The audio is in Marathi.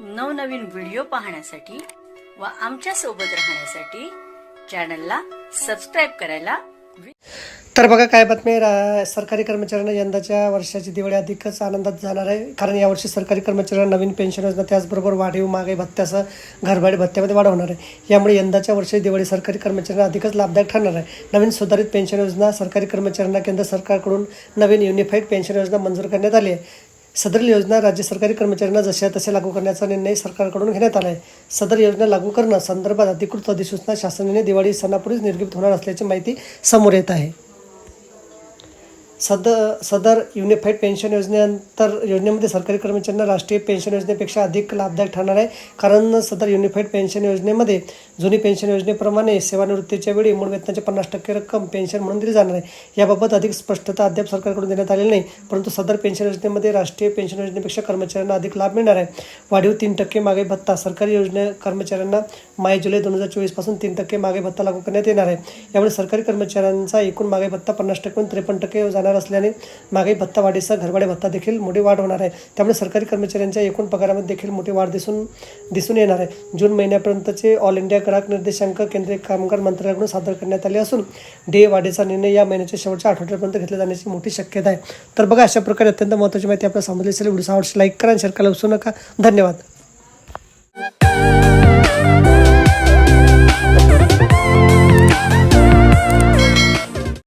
नवनवीन व्हिडिओ पाहण्यासाठी व आमच्यासोबत राहण्यासाठी चॅनलला सबस्क्राईब करायला तर बघा काय बातमी रा- सरकारी कर्मचाऱ्यांना यंदाच्या वर्षाची दिवाळी अधिकच आनंदात जाणार आहे. कारण यावर्षी सरकारी कर्मचाऱ्यांना नवीन पेन्शन योजना त्याचबरोबर वाढीव महागाई भत्त्यासह घरभाडी भत्त्यामध्ये वाढ होणार आहे. यामुळे यंदाच्या वर्षी दिवाळी सरकारी कर्मचाऱ्यांना अधिकच लाभदायक ठरणार आहे. नवीन सुधारित पेन्शन योजना सरकारी कर्मचाऱ्यांना केंद्र सरकारकडून नवीन युनिफाईड पेन्शन योजना मंजूर करण्यात आली आहे. सदर योजना राज्य सरकारी कर्मचाऱ्यांना जशा तसे लागू करण्याचा निर्णय सरकारकडून घेण्यात आला आहे सदर योजना लागू करणं संदर्भात अधिकृत अधिसूचना शासनाने दिवाळी सणापूर्वीच निर्गमित होणार असल्याची माहिती समोर येत आहे. सद सदर युनिफाईड पेन्शन योजनेअंतर योजनेमध्ये सरकारी कर्मचाऱ्यांना राष्ट्रीय पेन्शन योजनेपेक्षा अधिक लाभदायक ठरणार आहे. कारण सदर युनिफाईड पेन्शन योजनेमध्ये जुनी पेन्शन योजनेप्रमाणे सेवानिवृत्तीच्या वेळी मूळ वेतनाचे पन्नास टक्के रक्कम पेन्शन म्हणून दिली जाणार आहे. याबाबत अधिक स्पष्टता अद्याप सरकारकडून देण्यात आलेली नाही परंतु सदर पेन्शन योजनेमध्ये राष्ट्रीय पेन्शन योजनेपेक्षा कर्मचाऱ्यांना अधिक लाभ मिळणार आहे. वाढीव तीन टक्के मागे भत्ता सरकारी योजने कर्मचाऱ्यांना माय जुलै दोन हजार चोवीसपासून तीन टक्के मागे भत्ता लागू करण्यात येणार आहे. यामुळे सरकारी कर्मचाऱ्यांचा एकूण मागे भत्ता पन्नास टक्के त्रेपन्न टक्के जाणार असल्याने मागे भत्ता वाढीसह घरभाडे भत्ता देखील मोठी वाढ होणार आहे. त्यामुळे सरकारी कर्मचाऱ्यांच्या एकूण पगारामध्ये देखील मोठी वाढ दिसून दिसून येणार आहे. जून महिन्यापर्यंतचे ऑल इंडिया ग्राहक निर्देशांक केंद्रीय कामगार मंत्रालयाकडून सादर करण्यात आले असून डे वाढीचा निर्णय या महिन्याच्या शेवटच्या आठवड्यापर्यंत घेतला जाण्याची मोठी शक्यता आहे. तर बघा अशा प्रकारे अत्यंत महत्त्वाची माहिती आपल्याला समजली असेल व्हिडिओ आवडशी लाईक करा शेअर करायला विसरू नका. धन्यवाद.